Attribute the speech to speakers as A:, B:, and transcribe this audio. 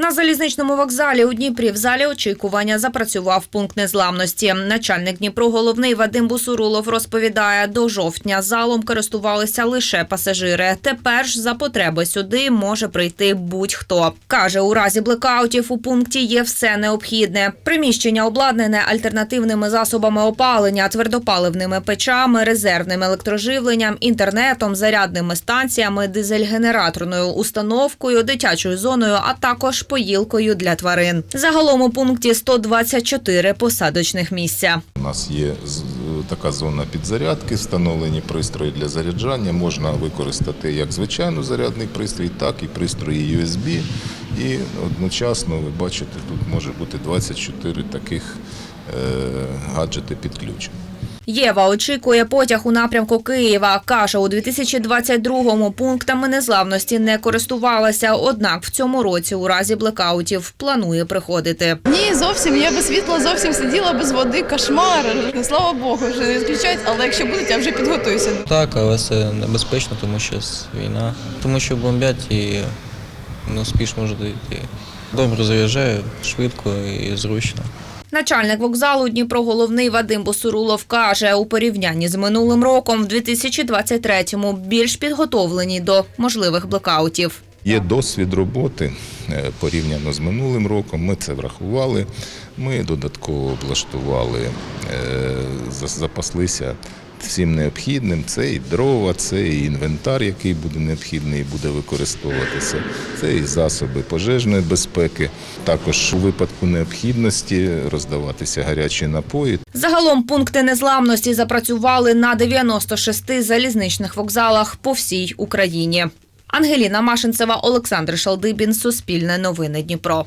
A: На залізничному вокзалі у Дніпрі в залі очікування запрацював пункт незламності. Начальник Дніпро головний Вадим Бусурулов розповідає, до жовтня залом користувалися лише пасажири. Тепер ж за потреби сюди може прийти будь-хто. Каже, у разі блекаутів у пункті є все необхідне. Приміщення обладнане альтернативними засобами опалення, твердопаливними печами, резервним електроживленням, інтернетом, зарядними станціями, дизель-генераторною установкою, дитячою зоною, а також поїлкою для тварин. Загалом у пункті 124 посадочних місця.
B: У нас є така зона підзарядки, встановлені пристрої для заряджання. Можна використати як звичайно зарядний пристрій, так і пристрої USB. І одночасно ви бачите, тут може бути 24 таких е, гаджети підключені.
A: Єва очікує потяг у напрямку Києва. Каже, у 2022-му пунктами незламності не користувалася. Однак в цьому році у разі блекаутів планує приходити.
C: Ні, зовсім я без світла зовсім сиділа без води, кошмар. Слава Богу, вже не відключають, але якщо будуть, я вже підготуюся.
D: Так, але це небезпечно, тому що війна. Тому що бомблять і не успіш може дійти. Добре заряджає, швидко і зручно.
A: Начальник вокзалу Дніпро головний Вадим Босурулов каже, у порівнянні з минулим роком, в 2023-му більш підготовлені до можливих блекаутів.
B: Є досвід роботи е, порівняно з минулим роком. Ми це врахували. Ми додатково облаштували, е, запаслися всім необхідним. Це і дрова, це і інвентар, який буде необхідний і буде використовуватися. Це і засоби пожежної безпеки. Також у випадку необхідності роздаватися гарячі напої.
A: Загалом пункти незламності запрацювали на 96 залізничних вокзалах по всій Україні. Ангеліна Машинцева, Олександр Шалдибін, Суспільне новини Дніпро.